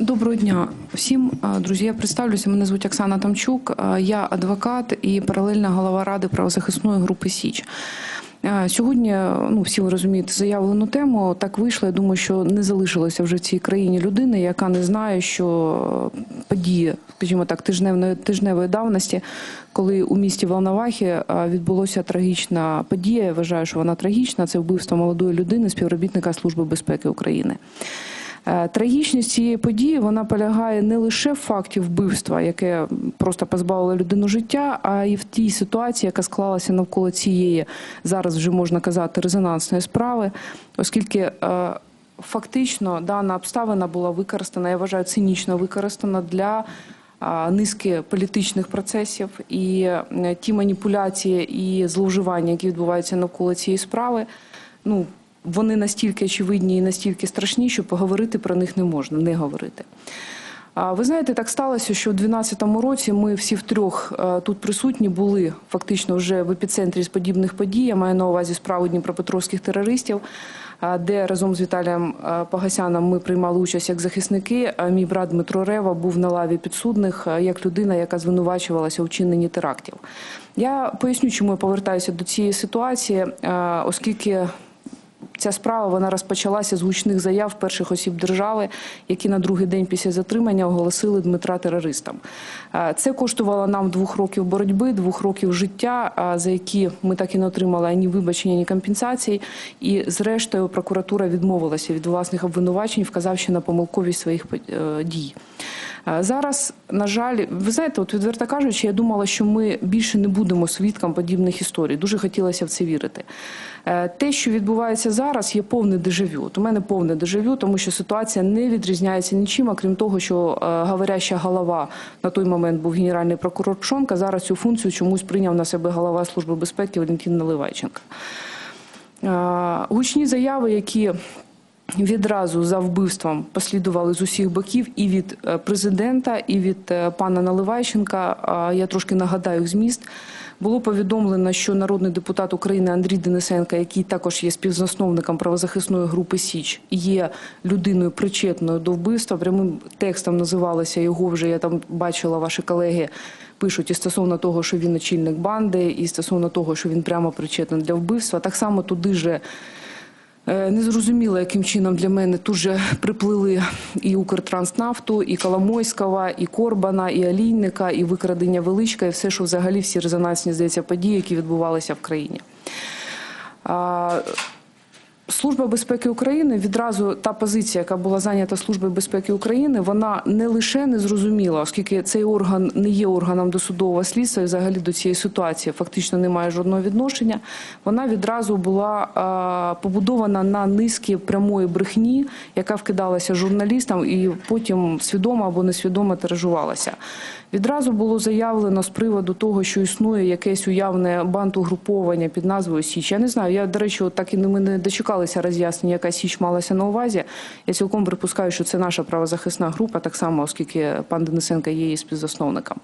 Доброго дня всім, друзі. Я представлюся. Мене звуть Оксана Тамчук. Я адвокат і паралельна голова ради правозахисної групи Січ. Сьогодні, ну всі ви розумієте, заявлену тему. Так вийшло. Я думаю, що не залишилося вже в цій країні людини, яка не знає, що події, скажімо так, тижневної тижневої давності, коли у місті Волновахі а, відбулося трагічна подія. Я вважаю, що вона трагічна. Це вбивство молодої людини, співробітника Служби безпеки України. Е, Трагічність цієї події вона полягає не лише в факті вбивства, яке просто позбавило людину життя, а й в тій ситуації, яка склалася навколо цієї зараз вже можна казати резонансної справи, оскільки е, фактично дана обставина була використана, я вважаю, цинічно використана для низки політичних процесів і е, ті маніпуляції і зловживання, які відбуваються навколо цієї справи. Ну вони настільки очевидні і настільки страшні, що поговорити про них не можна, не говорити. Ви знаєте, так сталося, що у 2012 році ми всі втрьох е, тут присутні були фактично вже в епіцентрі з подібних подій. Я маю на увазі справу дніпропетровських терористів, де разом з Віталієм е, Погасяном ми приймали участь як захисники. А Мій брат Дмитро Рева був на лаві підсудних е, як людина, яка звинувачувалася у вчиненні терактів. Я поясню, чому я повертаюся до цієї ситуації, оскільки Ця справа вона розпочалася з гучних заяв перших осіб держави, які на другий день після затримання оголосили Дмитра терористом. Це коштувало нам двох років боротьби, двох років життя, за які ми так і не отримали ані вибачення, ні компенсацій. І зрештою прокуратура відмовилася від власних обвинувачень, вказавши на помилковість своїх е, дій. Е, Зараз, на жаль, ви знаєте, от відверто кажучи, я думала, що ми більше не будемо свідком подібних історій. Дуже хотілося в це вірити. Е, Те, що відбувається зараз, є повне дежавю. От у мене повне дежавю, тому що ситуація не відрізняється нічим, а крім того, що е, говоряща голова на той момент був генеральний прокурор Пшонка. Зараз цю функцію чомусь прийняв на себе голова Служби безпеки Валентин Наливайченко. Е, Гучні заяви, які Відразу за вбивством послідували з усіх боків і від е, президента, і від е, пана Наливайченка. Я трошки нагадаю зміст. Було повідомлено, що народний депутат України Андрій Денисенко, який також є співзасновником правозахисної групи Січ, є людиною причетною до вбивства. Прямим текстом називалося його вже. Я там бачила ваші колеги. Пишуть і стосовно того, що він очільник банди, і стосовно того, що він прямо причетний для вбивства. Так само туди же Незрозуміло, яким чином для мене тут же приплили і Укртранснафту, і Коломойського, і Корбана, і Алійника, і викрадення Величка, і все, що взагалі всі резонансні здається події, які відбувалися в країні. Служба безпеки України відразу та позиція, яка була зайнята Службою безпеки України, вона не лише не зрозуміла, оскільки цей орган не є органом досудового слідства, і взагалі до цієї ситуації фактично не має жодного відношення. Вона відразу була побудована на низки прямої брехні, яка вкидалася журналістам, і потім свідомо або несвідомо тиражувалася. Відразу було заявлено з приводу того, що існує якесь уявне бандугруповання під назвою Січ. Я не знаю. Я, до речі, так і не ми не дочекалися роз'яснення, яка Січ малася на увазі. Я цілком припускаю, що це наша правозахисна група, так само, оскільки пан Денисенко є її співзасновником.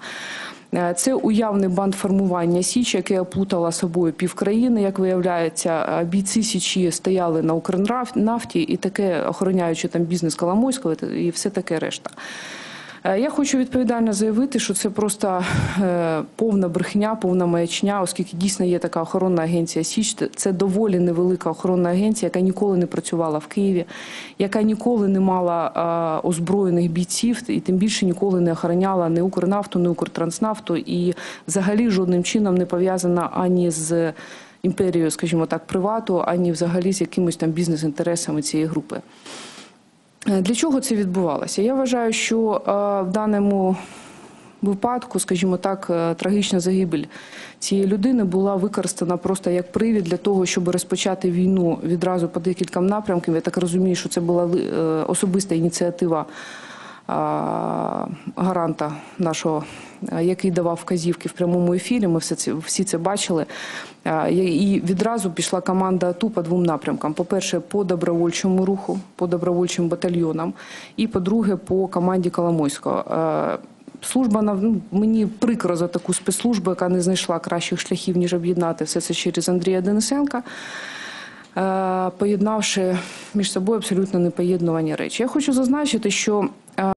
Це уявний банд формування Січ, яке оплутала собою півкраїни. Як виявляється, Е, бійці Січі стояли на Укрнафті і таке охороняючи там бізнес Коломойського і все таке решта. Е, Я хочу відповідально заявити, що це просто е, повна брехня, повна маячня, оскільки дійсно є така охоронна агенція Січ. Це доволі невелика охоронна агенція, яка ніколи не працювала в Києві, яка ніколи не мала е, озброєних бійців, і тим більше ніколи не охороняла ні Укрнафту, ні Укртранснафту, і взагалі жодним чином не пов'язана ані з імперією, скажімо так, привату, ані взагалі з якимось там бізнес-інтересами цієї групи. Е, Для чого це відбувалося? Я вважаю, що е, в даному випадку, скажімо так, е, трагічна загибель цієї людини була використана просто як привід для того, щоб розпочати війну відразу по декільком напрямкам. Я так розумію, що це була особиста ініціатива гаранта нашого, який давав вказівки в прямому ефірі. Ми все це всі це бачили. І відразу пішла команда АТУ по двом напрямкам: по-перше, по добровольчому руху, по добровольчим батальйонам, і по-друге, по команді Коломойського. Служба ну, мені прикро за таку спецслужбу, яка не знайшла кращих шляхів ніж об'єднати все це через Андрія Денисенка поєднавши між собою абсолютно непоєднувані речі. Я хочу зазначити, що